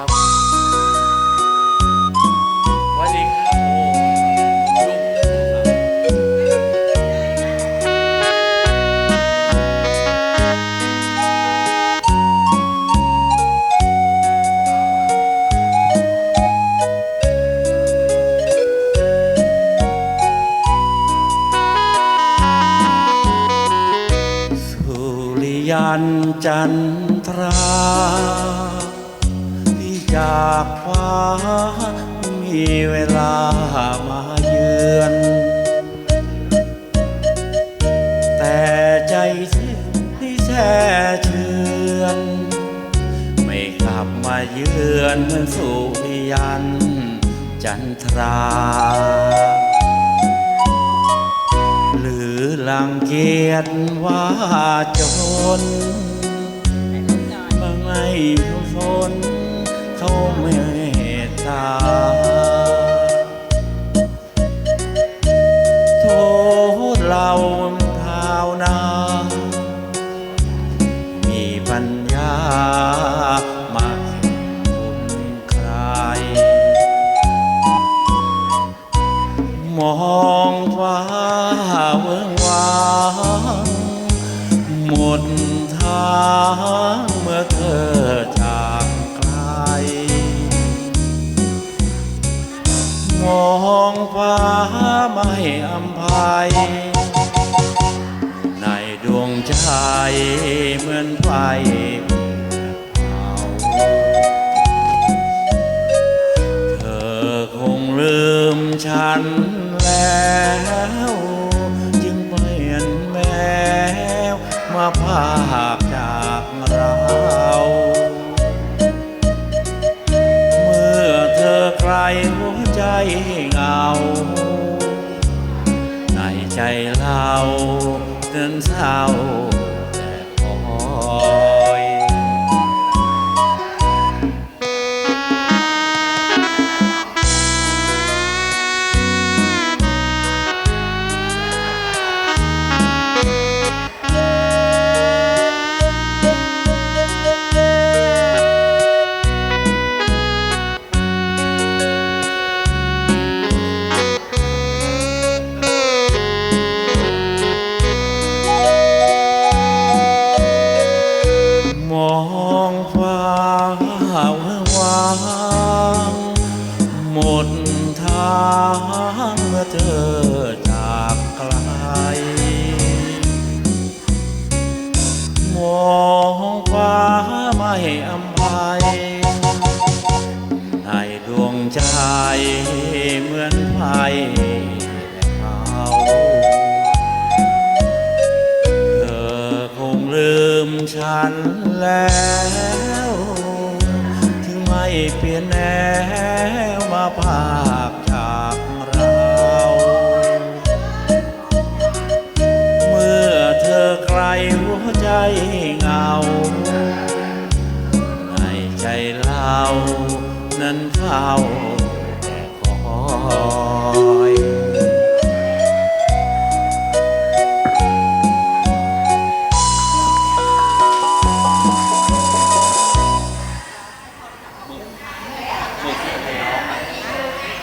ครับสวัสดีครับโอ้ลุงสุริยันจันทราากฟ้า มีเวลามาเยือน แต่ใจสิ้นที่แช่เชือน ไม่กลับมาเยือนเหมือนสุริยัน จันทรา หรือลังเกียจว่าจนบางไม่ผู้ฝนเขาเม ปัญญามาเห็นคุณใคร มองฟ้าเวิงวางหมดทางเมื่อเธอจากไกล มองฟ้าไม่อำภัย วงใจเหมือนไฟเผาเธอคงลืมฉันแล้วจึงเปลี่ยนแมวมาพากจากเราเมื่อเธอใครหัวใจเหงา ในใจเรา เดินเศร้าแต่พอ เมื่อวางหมดทางเมื่อเธอจากไกล มองฟ้าไม่อำภัย ในดวงใจเหมือนไฟเผาเธอคงลืมฉันแล้ว เปลี่ยนแนวมาพากจากเรา เมื่อเธอใครหัวใจเงา ในใจเรานั้นเฝ้าแต่คอ